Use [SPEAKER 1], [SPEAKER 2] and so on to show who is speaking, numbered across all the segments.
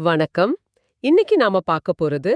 [SPEAKER 1] வணக்கம். இன்னைக்கு நாம பார்க்க போறது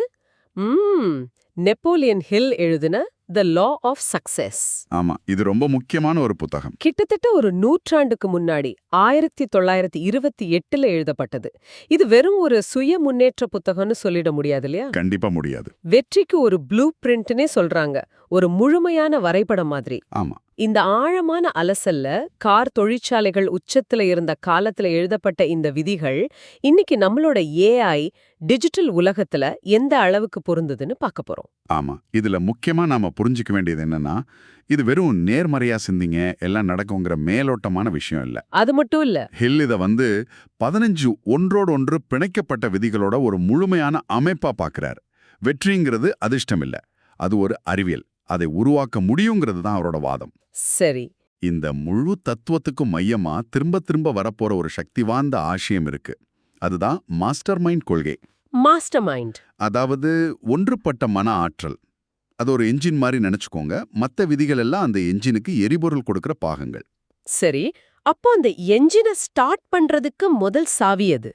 [SPEAKER 1] ம் நெப்போலியன் ஹில் எழுதின த லா ஆஃப் சக்சஸ்
[SPEAKER 2] ஆமா இது ரொம்ப முக்கியமான ஒரு புத்தகம்.
[SPEAKER 1] கிட்டத்தட்ட ஒரு நூற்றாண்டுக்கு முன்னாடி ஆயிரத்தி தொள்ளாயிரத்தி இருபத்தி எட்டுல எழுதப்பட்டது. இது வெறும் ஒரு சுய முன்னேற்ற புத்தகம்னு சொல்லிட முடியாது இல்லையா?
[SPEAKER 2] கண்டிப்பா முடியாது.
[SPEAKER 1] வெற்றிக்கு ஒரு ப்ளூ பிரிண்ட்னே சொல்றாங்க. ஒரு முழுமையான வரைபடம் மாதிரி.
[SPEAKER 2] ஆமா.
[SPEAKER 1] இந்த ஆழமான அலசல்ல கார் தொழிற்சாலைகள் உச்சத்துல இருந்த காலத்துல எழுதப்பட்ட இந்த விதிகள் இன்னைக்கு நம்மளோட ஏஐ டிஜிட்டல் உலகத்துல எந்த அளவுக்கு பொருந்துதுன்னு பார்க்க போறோம்.
[SPEAKER 2] ஆமா. இதுல முக்கியமா நாம புரிஞ்சுக்க வேண்டியது என்னன்னா இது வெறும் நேர்மறையா சிந்திங்க எல்லாம் நடக்குங்கிற மேலோட்டமான விஷயம் இல்ல.
[SPEAKER 1] அது மட்டும் இல்ல.
[SPEAKER 2] ஹில் இத வந்து பதினஞ்சு ஒன்றோடு ஒன்று பிணைக்கப்பட்ட விதிகளோட ஒரு முழுமையான அமைப்பா பார்க்கறார் வெற்றிங்கிறது அதிர்ஷ்டம் இல்ல. அது ஒரு அறிவியல். அதை உருவாக்க முடியுங்கிறது தான் அவரோட வாதம்.
[SPEAKER 1] சரி.
[SPEAKER 2] இந்த முழு தத்துவத்துக்கும் மையமா திரும்ப திரும்ப வரப்போற ஒரு சக்தி வாய்ந்த ஆശயம் இருக்கு. அதுதான் மாஸ்டர் மைண்ட் கொள்கை.
[SPEAKER 1] மாஸ்டர் மைண்ட்
[SPEAKER 2] அதாவது ஒன்றுபட்ட மன ஆற்றல். அது ஒரு என்ஜின் மாதிரி நினைச்சுக்கோங்க. மத்த விதிகள் எல்லாம் அந்த என்ஜினுக்கு எரிபொருள் கொடுக்கிற பாகங்கள்.
[SPEAKER 1] சரி. அப்போ அந்த என்ஜினை ஸ்டார்ட் பண்றதுக்கு முதல் சாவி அது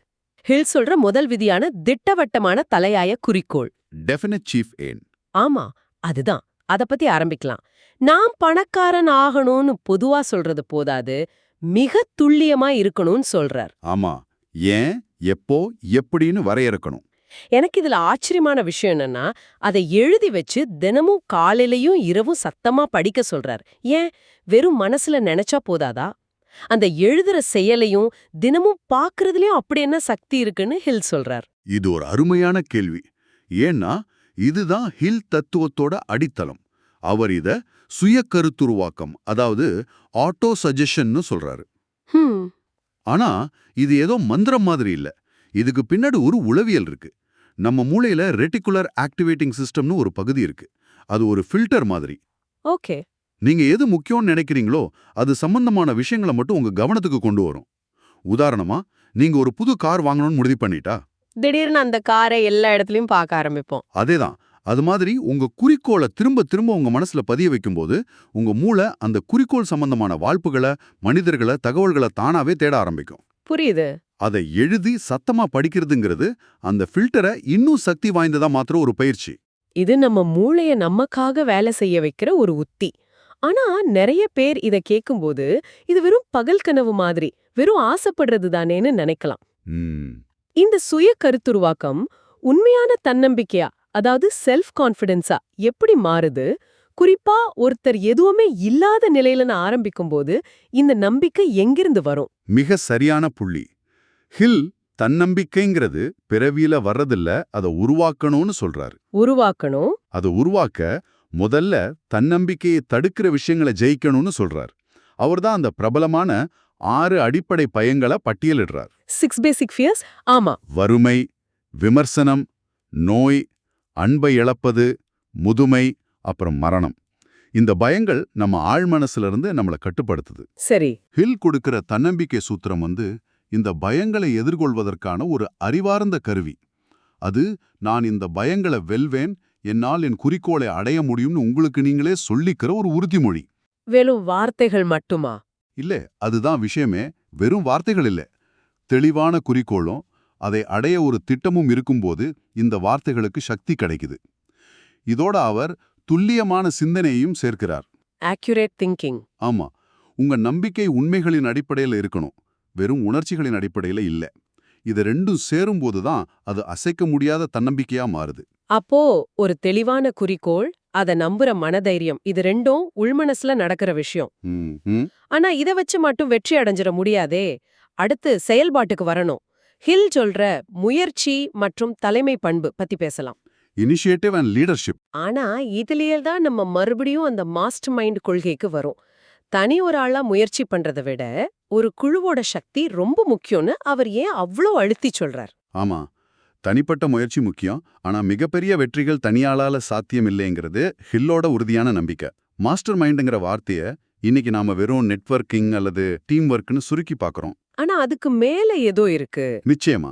[SPEAKER 1] ஹில் சொல்ற முதல் விதியான திட்டவட்டமான தலையாய குறிக்கோள்.
[SPEAKER 2] டெஃபினட் சீஃப் ஏன்
[SPEAKER 1] ஆமா அதுதான். அத பத்தி ஆரம்பிக்கலாம். நான் பணக்காரன் ஆகணும்னு பொதுவா சொல்றது போதாது மிக துல்லியமா இருக்கணும்னு சொல்றார்.
[SPEAKER 2] ஆமா. ஏன்? எப்போ? எப்படின்னு வரையறுக்கணும்.
[SPEAKER 1] எனக்கு இதுல ஆச்சரியமான விஷயம் என்னன்னா அதை எழுதி வச்சு தினமும் காலையிலயும் இரவும் சத்தமா படிக்க சொல்றார். ஏன்? வெறும் மனசுல நினைச்சா போதாதா? அந்த எழுதுற செயலையும் தினமும் பாக்குறதுலயும் அப்படி என்ன சக்தி இருக்குன்னு ஹில் சொல்றார்.
[SPEAKER 2] இது ஒரு அருமையான கேள்வி. ஏன்னா இதுதான் ஹில் தத்துவத்தோட அடித்தளம். அவர் இத சுய கருத்துருவாக்கம் அதாவது ஆட்டோ சஜஷன்னு சொல்றாரு. ஆனா இது ஏதோ மந்திரம் மாதிரி இல்ல. இதுக்கு பின்னாடி ஒரு உளவியல் இருக்கு. நம்ம மூளையில ரெட்டிகுலர் ஆக்டிவேட்டிங் சிஸ்டம்னு ஒரு பகுதி இருக்கு. அது ஒரு ஃபில்டர் மாதிரி.
[SPEAKER 1] ஓகே.
[SPEAKER 2] நீங்க எது முக்கியம்னு நினைக்கிறீங்களோ அது சம்பந்தமான விஷயங்களை மட்டும் உங்க கவனத்துக்கு கொண்டு வரும். உதாரணமா நீங்க ஒரு புது கார் வாங்கணும்னு முடிவு பண்ணிட்டா?
[SPEAKER 1] திடீர்னு அந்த காரை எல்லா இடத்துலயும் பார்க்க ஆரம்பிப்போம்.
[SPEAKER 2] அதேதான். அது மாதிரி உங்க குறிக்கோளை திரும்ப திரும்ப உங்க மனசுல பதிய வைக்கும்போது உங்க மூளை அந்த குறிக்கோள் சம்பந்தமான வாய்ப்புகளை மனிதர்களை தகவல்களை தானாவே தேட ஆரம்பிக்கும்.
[SPEAKER 1] புரியுது.
[SPEAKER 2] அதை எழுதி சத்தமா படிக்கிறதுங்கிறது அந்த ஃபில்டரை இன்னும் சக்தி வாய்ந்ததா மாத்திர ஒரு பயிற்சி.
[SPEAKER 1] இது நம்ம மூளைய நமக்காக வேலை செய்ய வைக்கிற ஒரு உத்தி. ஆனா நிறைய பேர் இத கேக்கும்போது இது வெறும் பகல் கனவு மாதிரி வெறும் ஆசைப்படுறது தானேன்னு நினைக்கலாம்.
[SPEAKER 2] ம்,
[SPEAKER 1] இந்த சுய கருத்துருவாக்கம் உண்மையான தன்னம்பிக்கையா அதாவது செல்ஃப் கான்ஃபிடென்ஸா எப்படி மாறுது? குறிப்பா ஒருத்தர் எதுவுமே இல்லாத நிலையில நான் ஆரம்பிக்கும்போது இந்த நம்பிக்கை எங்கிருந்து வரும்?
[SPEAKER 2] மிக சரியான புள்ளி. ஹில் தன்னம்பிக்கைங்கிறது பிறவியில வர்றதில்ல அதை உருவாக்கணும்னு சொல்றாரு.
[SPEAKER 1] உருவாக்கணும்.
[SPEAKER 2] அதை உருவாக்க முதல்ல தன்னம்பிக்கையை தடுக்கிற விஷயங்களை ஜெயிக்கணும்னு சொல்றார். அவர்தான் அந்த பிரபலமான ஆறு அடிப்படை பயங்களை பட்டியலிடுறார்.
[SPEAKER 1] சிக்ஸ் பேசிக் ஃபியர்ஸ் ஆமா.
[SPEAKER 2] வறுமை விமர்சனம் நோய் அன்பை இழப்பது முதுமை அப்புறம் மரணம். இந்த பயங்கள் நம்ம ஆழ்மனசுல இருந்து நம்மளை கட்டுப்படுத்துது.
[SPEAKER 1] சரி.
[SPEAKER 2] ஹில் கொடுக்கிற தன்னம்பிக்கை சூத்திரம் வந்து இந்த பயங்களை எதிர்கொள்வதற்கான ஒரு அறிவார்ந்த கருவி. அது நான் இந்த பயங்களை வெல்வேன் என்னால் என் குறிக்கோளை அடைய முடியும்னு உங்களுக்கு நீங்களே சொல்லிக்கிற ஒரு உறுதிமொழி.
[SPEAKER 1] வெறும் வார்த்தைகள் மட்டுமா?
[SPEAKER 2] இல்ல அதுதான் விஷயமே. வெறும் வார்த்தைகள் இல்ல. தெளிவான குறிக்கோளும் அதை அடைய ஒரு திட்டமும் இருக்கும்போது இந்த வார்த்தைகளுக்கு சக்தி கிடைக்குது. இதோட அவர் துல்லியமான சிந்தனையையும் சேர்க்கிறார்.
[SPEAKER 1] ஆக்யூரேட் திங்கிங்
[SPEAKER 2] ஆமா. உங்க நம்பிக்கை உண்மைகளின் அடிப்படையில இருக்கணும். வெறும் உணர்ச்சிகளின் அடிப்படையில இல்ல. இது ரெண்டும் சேரும்போது தான் அது அசைக்க முடியாத தன்னம்பிக்கையா மாறுது.
[SPEAKER 1] அப்போ ஒரு தெளிவான குறிக்கோள் அத நம்புற மனதைரியம். இது ரெண்டும் உள்மனசுல நடக்கிற விஷயம். ஆனா இத வச்சு மட்டும் வெற்றி அடைஞ்சிட முடியாதே. அடுத்து செயல்பாட்டுக்கு வரணும். ஹில் சொல்ற முயற்சி மற்றும் தலைமை பண்பு பத்தி பேசலாம்.
[SPEAKER 2] இனிஷியேட்டிவ் அண்ட் லீடர்ஷிப்
[SPEAKER 1] ஆனா இதுலயே தான் நம்ம மறுபடியும் அந்த மாஸ்டர் மைண்ட் கொள்கைக்கு வரும். தனி ஒரு ஆளா முயற்சி பண்றதை விட ஒரு குழுவோட சக்தி ரொம்ப முக்கியம்னு அவர் ஏன் அவ்ளோ அழுத்தி சொல்றார்?
[SPEAKER 2] ஆமா. தனிப்பட்ட முயற்சி முக்கியம். ஆனா மிகப்பெரிய வெற்றிகள் தனியாளால சாத்தியம் இல்லைங்கிறது ஹில்லோட உறுதியான நம்பிக்கை. மாஸ்டர் மைண்டுங்கிற வார்த்தைய இன்னைக்கு நாம வெறும் நெட்வொர்க்கிங் அல்லது டீம் ஒர்க்னு சுருக்கி பார்க்கறோம்
[SPEAKER 1] ஆனா அதுக்கு மேல ஏதோ இருக்கு.
[SPEAKER 2] நிச்சயமா.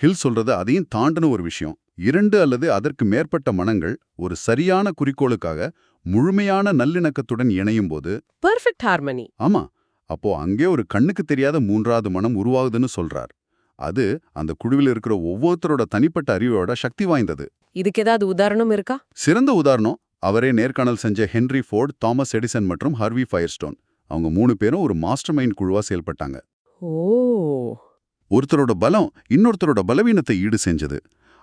[SPEAKER 2] ஹில் சொல்றது அதையும் தாண்டின ஒரு விஷயம். இரண்டு அல்லது அதற்கு மேற்பட்ட மனங்கள் ஒரு சரியான குறிக்கோளுக்காக முழுமையான நல்லிணக்கத்துடன் இணையும் போது
[SPEAKER 1] பெர்ஃபெக்ட் ஹார்மனி
[SPEAKER 2] ஆமா. அப்போ அங்கே ஒரு கண்ணுக்கு தெரியாத மூன்றாவது மனம் உருவாகுதுன்னு சொல்றார். அது அந்த குழுவில் இருக்கிற ஒவ்வொருத்தரோட தனிப்பட்ட அறிவோட சக்தி வாய்ந்தது.
[SPEAKER 1] இதுக்கு ஏதாவது உதாரணம் இருக்கா?
[SPEAKER 2] சிறந்த உதாரணம் அவரே நேர்காணல் செஞ்ச ஹென்ரி ஃபோர்ட் தாமஸ் எடிசன் மற்றும் ஹர்வி ஃபயர்ஸ்டோன். அவங்க மூணு பேரும் ஒரு மாஸ்டர் மைண்ட் குழுவா செயல்பட்டாங்க.
[SPEAKER 1] ஓ.
[SPEAKER 2] ஒருத்தரோட பலம் இன்னொருத்தரோட பலவீனத்தை ஈடு செஞ்சது.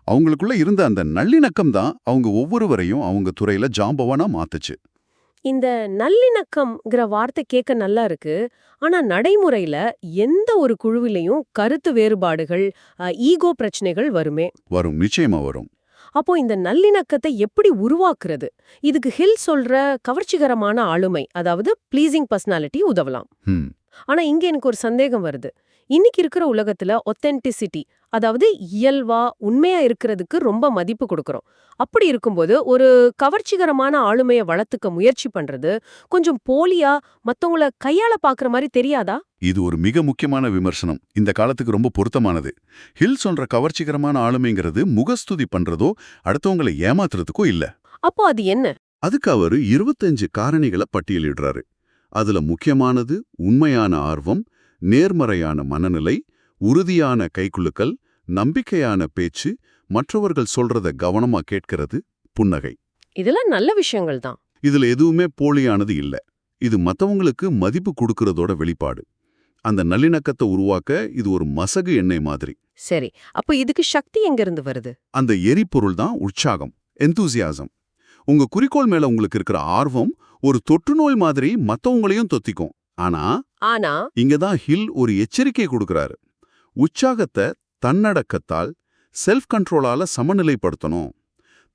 [SPEAKER 2] அவங்களுக்குள்ள இருந்த அந்த நல்லிணக்கம் தான் அவங்க ஒவ்வொருவரையும் அவங்க துறையில ஜாம்பவானா மாத்துச்சு.
[SPEAKER 1] இந்த நல்லிணக்கம்ங்கிற வார்த்தை கேட்க நல்லா இருக்கு. ஆனா நடைமுறையில எந்த ஒரு குழுவிலையும் கருத்து வேறுபாடுகள் ஈகோ பிரச்சனைகள் வருமே?
[SPEAKER 2] வரும். நிச்சயமா வரும்.
[SPEAKER 1] அப்போ இந்த நல்லிணக்கத்தை எப்படி உருவாக்குறது? இதுக்கு ஹில் சொல்ற கவர்ச்சிகரமான ஆளுமை அதாவது ப்ளீசிங் பர்சனாலிட்டி உதவலாம். ஆனா இங்க எனக்கு ஒரு சந்தேகம் வருது. இன்னைக்கு இருக்கிற உலகத்துல ஒத்தென்டிசிட்டி அதாவது இயல்பா உண்மையா இருக்கிறதுக்கு ரொம்ப மதிப்பு கொடுக்கறோம். அப்படி இருக்கும்போது ஒரு கவர்ச்சிகரமான ஆளுமையை வளர்த்துக்க முயற்சி பண்றது கொஞ்சம் போலியா மத்தவங்கள கையாள பாக்குற மாதிரி தெரியாதா?
[SPEAKER 2] இது ஒரு மிக முக்கியமான விமர்சனம். இந்த காலத்துக்கு ரொம்ப பொருத்தமானது. ஹில் சொல்ற கவர்ச்சிகரமான ஆளுமைங்கிறது முகஸ்துதி பண்றதோ அடுத்தவங்களை ஏமாத்துறதுக்கோ இல்ல.
[SPEAKER 1] அப்போ அது என்ன?
[SPEAKER 2] அதுக்கு அவரு இருபத்தஞ்சு காரணிகளை பட்டியலிடுறாரு. அதுல முக்கியமானது உண்மையான ஆர்வம் நேர்மறையான மனநிலை உறுதியான கைக்குலுக்கல் நம்பிக்கையான பேச்சு மற்றவர்கள் சொல்றத கவனமா கேட்கிறது புன்னகை.
[SPEAKER 1] இதெல்லாம் நல்ல விஷயங்கள் தான்.
[SPEAKER 2] இதுல எதுவுமே போலியானது இல்ல. இது மத்தவங்களுக்கு மதிப்பு கொடுக்கறதோட வெளிப்பாடு. அந்த நல்லிணக்கத்தை உருவாக்க இது ஒரு மசகு எண்ணெய் மாதிரி.
[SPEAKER 1] சரி அப்போ இதுக்கு சக்தி எங்க இருந்து வருது?
[SPEAKER 2] அந்த எரிபொருள் தான் உற்சாகம் எந்தூசியாசம் உங்க குறிக்கோள் மேல உங்களுக்கு இருக்கிற ஆர்வம் ஒரு தொற்றுநோய் மாதிரி மத்தவங்களையும் தொத்திக்கும். ஆனா
[SPEAKER 1] ஆனா
[SPEAKER 2] இங்க தான் ஹில் ஒரு எச்சரிக்கை கொடுக்கறாரு. உற்சாகத்தை தன்னடக்கத்தால் செல்ஃப் கண்ட்ரோலால சமநிலைப்படுத்தணும்.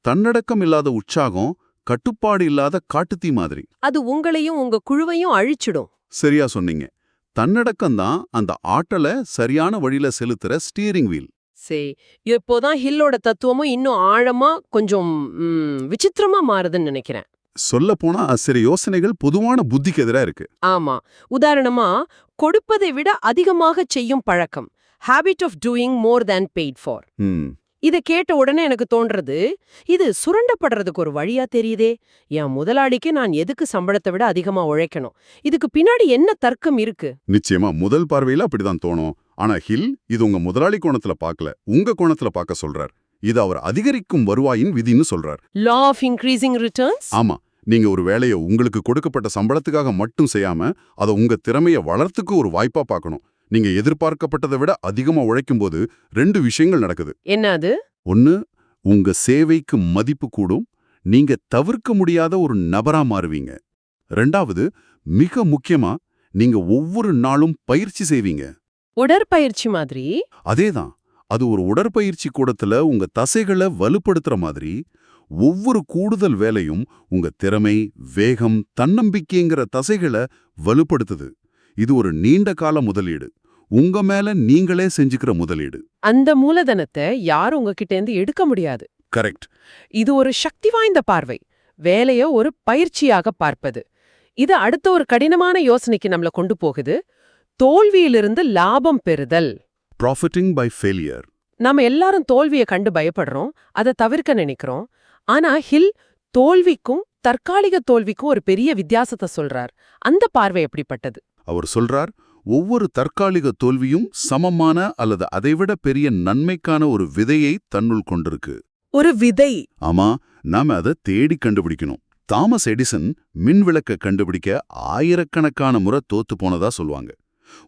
[SPEAKER 2] தன்னடக்கம் இல்லாத உற்சாகம் கட்டுப்பாடு இல்லாத காட்டுத்தீ மாதிரி.
[SPEAKER 1] அது உங்களையும் உங்க குழுவையும் அழிச்சிடும்.
[SPEAKER 2] சரியா சொன்னீங்க. தன்னடக்கம் தான் அந்த ஆட்டலை சரியான வழியில செலுத்துற ஸ்டீரிங் வீல்
[SPEAKER 1] சரி இப்போதான் ஹில்லோட தத்துவமும் இன்னும் ஆழமா கொஞ்சம் விசித்திரமா மாறுதுன்னு நினைக்கிறேன்.
[SPEAKER 2] சொல்ல போனா சில யோசனைகள் பொதுவான புத்திக்கு எதிரா இருக்கு.
[SPEAKER 1] ஆமா. உதாரணமா கொடுப்பதை விட அதிகமாக செய்யும் பழக்கம் habit of doing more than paid for இத கேட்ட உடனே எனக்கு தோன்றது இது சுரண்டப்படுறதுக்கு ஒரு வழியா தெரியுதே. என் முதலாளிக்கு நான் எதுக்கு சம்பளத்தை விட அதிகமா உழைக்கணும்? இதுக்கு பின்னாடி என்ன தர்க்கம் இருக்கு?
[SPEAKER 2] நிச்சயமா முதல் பார்வையில அப்படிதான் தோணும். ஆனா ஹில் இது உங்க முதலாளி கோணத்துல பார்க்கல உங்க கோணத்துல பார்க்க சொல்றார். இது அவர் அதிகரிக்கும் வருவாயின் விதின்னு சொல்றார்.
[SPEAKER 1] லா ஆஃப் இன்க்ரீசிங் ரிட்டர்ன்ஸ்
[SPEAKER 2] ஆமா. நீங்க ஒரு வேலையை உங்களுக்கு கொடுக்கப்பட்ட சம்பளத்துக்காக மட்டும் செய்யாம அதை உங்க திறமைய வளர்த்துக்கு ஒரு வாய்ப்பா பார்க்கணும். நீங்க எதிர்பார்க்கப்பட்டதை விட அதிகமா உழைக்கும்போது ரெண்டு விஷயங்கள் நடக்குது.
[SPEAKER 1] என்ன அது
[SPEAKER 2] ஒன்னு உங்க சேவைக்கு மதிப்பு கூடும். நீங்க தவிர்க்க முடியாத ஒரு நபரா மாறுவீங்க. ரெண்டாவது மிக முக்கியமா நீங்க ஒவ்வொரு நாளும் பயிற்சி செய்வீங்க.
[SPEAKER 1] உடற்பயிற்சி மாதிரி?
[SPEAKER 2] அதேதான். அது ஒரு உடற்பயிற்சி கூடத்துல உங்க தசைகளை வலுப்படுத்துற மாதிரி ஒவ்வொரு கூடுதல் வேலையும் உங்க திறமை வேகம் தன்னம்பிக்கைங்கிற தசைகளை வலுப்படுத்துது. இது ஒரு நீண்ட கால முதலீடு. உங்க மேல நீங்களே செஞ்சுக்கிற முதலீடு.
[SPEAKER 1] அந்த மூலதனத்தை யாரும் உங்ககிட்ட இருந்து எடுக்க முடியாது.
[SPEAKER 2] கரெக்ட்.
[SPEAKER 1] இது ஒரு சக்தி வாய்ந்த பார்வை. வேலைய ஒரு பயிற்சியாக பார்ப்பது. இது அடுத்த ஒரு கடினமான யோசனைக்கு நம்மள கொண்டு போகுது. தோல்வியிலிருந்து லாபம் பெறுதல்.
[SPEAKER 2] ப்ராஃபிட்டிங் பை ஃபெயிலியர்
[SPEAKER 1] நாம எல்லாரும் தோல்வியை கண்டு பயப்படுறோம் அதை தவிர்க்க நினைக்கிறோம். ஆனா ஹில் தோல்விக்கும் தற்காலிக தோல்விக்கும் ஒரு பெரிய வித்தியாசத்தை சொல்றார். அந்த பார்வை எப்படிப்பட்டது?
[SPEAKER 2] அவர் சொல்றார் ஒவ்வொரு தற்காலிக தோல்வியும் சமமான அல்லது அதைவிட பெரிய நன்மைக்கான ஒரு விதையை தன்னுள் கொண்டிருக்கு.
[SPEAKER 1] ஒரு விதை.
[SPEAKER 2] ஆமா நாம அதை தேடி கண்டுபிடிக்கணும். தாமஸ் எடிசன் மின் விளக்க கண்டுபிடிக்க ஆயிரக்கணக்கான முறை தோத்து போனதா சொல்லுவாங்க.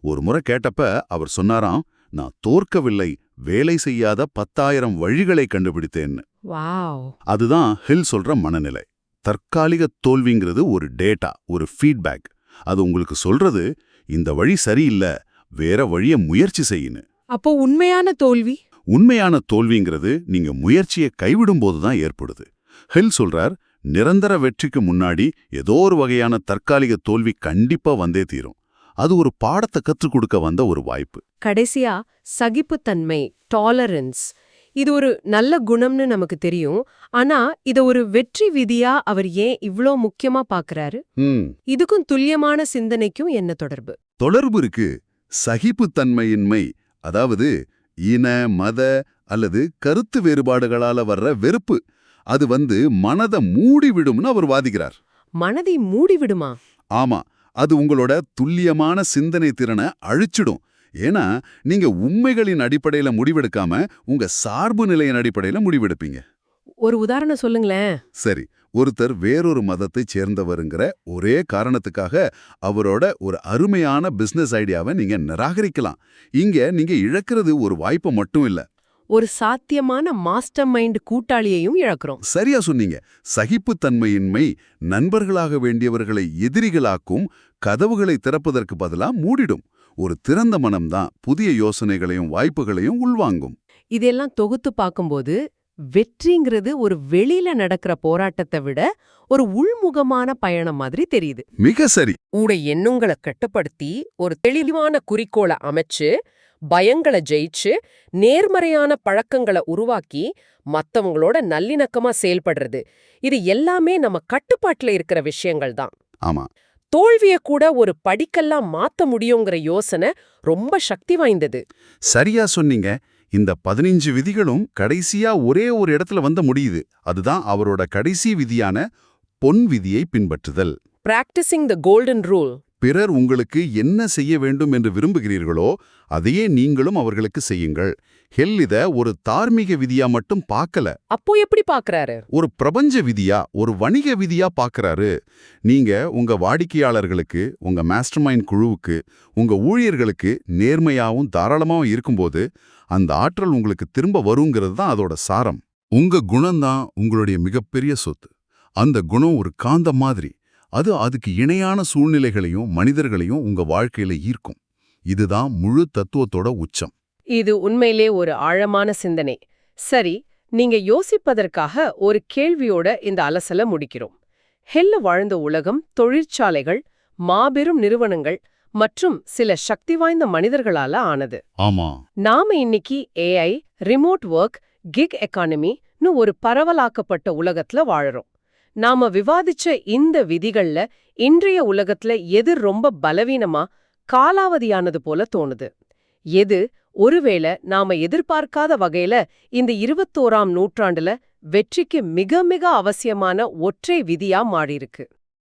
[SPEAKER 2] ஒரு முறை கேட்டப்ப அவர் சொன்னாராம் நான் தோற்கவில்லை வேலை செய்யாத பத்தாயிரம் வழிகளை கண்டுபிடித்தேன்னு அதுதான் ஹில் சொல்ற மனநிலை. தற்காலிக தோல்விங்கிறது ஒரு டேட்டா ஒரு ஃபீட்பேக். அது உங்களுக்கு சொல்றது இந்த வழி சரியில்லை வேற வழிய முயற்சி செய்யுன்னு.
[SPEAKER 1] அப்போ உண்மையான தோல்வி?
[SPEAKER 2] உண்மையான தோல்விங்கிறது நீங்க முயற்சியை கைவிடும்போது தான் ஏற்படுது. ஹில் சொல்றார் நிரந்தர வெற்றிக்கு முன்னாடி ஏதோ ஒரு வகையான தற்காலிக தோல்வி கண்டிப்பா வந்தே தீரும். அது ஒரு பாடத்தை கற்றுக் கொடுக்க வந்த ஒரு வாய்ப்பு.
[SPEAKER 1] கடைசியா சகிப்புத்தன்மை டாலரன்ஸ் இது ஒரு நல்ல குணம்னு நமக்கு தெரியும். ஆனா இத ஒரு வெற்றி விதியா அவர் ஏன் இவ்ளோ முக்கியமா பாக்குறாரு? இதுக்கும் துல்லியமான சிந்தனைக்கும் என்ன தொடர்பு?
[SPEAKER 2] தொடர்பு இருக்கு. சகிப்புத்தன்மையின்மை அதாவது இன மத அல்லது கருத்து வேறுபாடுகளால வர்ற வெறுப்பு அது வந்து மனதை மூடிவிடும்னு அவர் வாதிக்கிறார்.
[SPEAKER 1] மனதை மூடிவிடுமா?
[SPEAKER 2] ஆமா. அது உங்களோட துல்லியமான சிந்தனை திறனை அழிச்சிடும். ஏன்னா நீங்க உண்மைகளின் அடிப்படையில முடிவெடுக்காம உங்க சார்பு நிலையின் அடிப்படையில முடிவெடுப்பீங்க.
[SPEAKER 1] ஒரு உதாரணம் சொல்லுங்களேன்.
[SPEAKER 2] சரி ஒருத்தர் வேறொரு மதத்தைச் சேர்ந்தவருங்கிற ஒரே காரணத்துக்காக அவரோட ஒரு அருமையான பிசினஸ் ஐடியாவை நீங்க நிராகரிக்கலாம். இங்க நீங்க இழக்கிறது ஒரு வாய்ப்பு மட்டும் இல்ல.
[SPEAKER 1] ஒரு சாத்தியமான மாஸ்டர் மைண்ட் கூட்டாளியையும் இழக்கிறோம்.
[SPEAKER 2] சரியா சொன்னீங்க. சகிப்புத்தன்மையின்மை நண்பர்களாக வேண்டியவர்களை எதிரிகளாக்கும் கதவுகளை திறப்பதற்கு பதிலா மூடிடும். ஒரு திறந்த மனம்தான் புதிய யோசனைகளையும் வாய்ப்புகளையும் உள்வாங்கும்.
[SPEAKER 1] இதெல்லாம் தொகுத்து பார்க்கும்போது வெற்றிங்கிறது ஒரு வெளியில நடக்கிற போராட்டத்தை விட ஒரு உள்முகமான பயணம் மாதிரி தெரியுது.
[SPEAKER 2] மிக சரி.
[SPEAKER 1] உங்க எண்ணங்களை கட்டுப்படுத்தி ஒரு தெளிவான குறிக்கோளை அமைச்சு பயங்களை ஜெயிச்சு நேர்மறையான பழக்கங்களை உருவாக்கி மத்தவங்களோட நல்லிணக்கமா செயல்படுறது. இது எல்லாமே நம்ம கட்டுப்பாட்டுல இருக்கிற விஷயங்கள் தான்.
[SPEAKER 2] ஆமா.
[SPEAKER 1] தோல்விய கூட ஒரு படிக்கெல்லாம் மாத்த முடியுங்கிற யோசனை ரொம்ப சக்தி வாய்ந்தது.
[SPEAKER 2] சரியா சொன்னீங்க. இந்த பதினஞ்சு விதிகளும் கடைசியா ஒரே ஒரு இடத்துல வந்து முடியுது. அதுதான் அவரோட கடைசி விதியான பொன் விதியை பின்பற்றுதல்.
[SPEAKER 1] பிராக்டிசிங் த கோல்டன் ரூல்
[SPEAKER 2] பிறர் உங்களுக்கு என்ன செய்ய வேண்டும் என்று விரும்புகிறீர்களோ அதையே நீங்களும் அவர்களுக்கு செய்யுங்கள். ஹெல் இத ஒரு தார்மீக விதியா மட்டும் பார்க்கல.
[SPEAKER 1] அப்போ எப்படி பாக்குறாரு
[SPEAKER 2] ஒரு பிரபஞ்ச விதியா ஒரு வணிக விதியா பார்க்கறாரு. நீங்க உங்க வாடிக்கையாளர்களுக்கு உங்க மாஸ்டர்மைண்ட் குழுவுக்கு உங்க ஊழியர்களுக்கு நேர்மையாவும் தாராளமாவும் இருக்கும்போது அந்த ஆற்றல் உங்களுக்கு திரும்ப வருங்கிறது தான் அதோட சாரம். உங்க குணம்தான் உங்களுடைய மிகப்பெரிய சொத்து. அந்த குணம் ஒரு காந்தம் மாதிரி. அது அதுக்கு இணையான சூழ்நிலைகளையும் மனிதர்களையும் உங்க வாழ்க்கையில ஈர்க்கும். இதுதான் முழு தத்துவத்தோட உச்சம்.
[SPEAKER 1] இது உண்மையிலே ஒரு ஆழமான சிந்தனை. சரி நீங்க யோசிப்பதற்காக ஒரு கேள்வியோட இந்த அலசல முடிக்கிறோம். ஹெல்ல வாழ்ந்த உலகம் தொழிற்சாலைகள் மாபெரும் நிறுவனங்கள் மற்றும் சில சக்தி வாய்ந்த மனிதர்களால ஆனது.
[SPEAKER 2] ஆமா.
[SPEAKER 1] நாம இன்னைக்கு ஏஐ ரிமோட் ஒர்க் கிக் எக்கானமின்னு ஒரு பரவலாக்கப்பட்ட உலகத்துல வாழறோம். நாம விவாதிச்ச இந்த விதிகள்ல இன்றைய உலகத்துல எது ரொம்ப பலவீனமா காலாவதியானது போல தோணுது. எது ஒருவேளை நாம எதிர்பார்க்காத வகையில இந்த இருபத்தோராம் நூற்றாண்டுல வெற்றிக்கு மிக மிக அவசியமான ஒற்றை விதியா மாறியிருக்கு.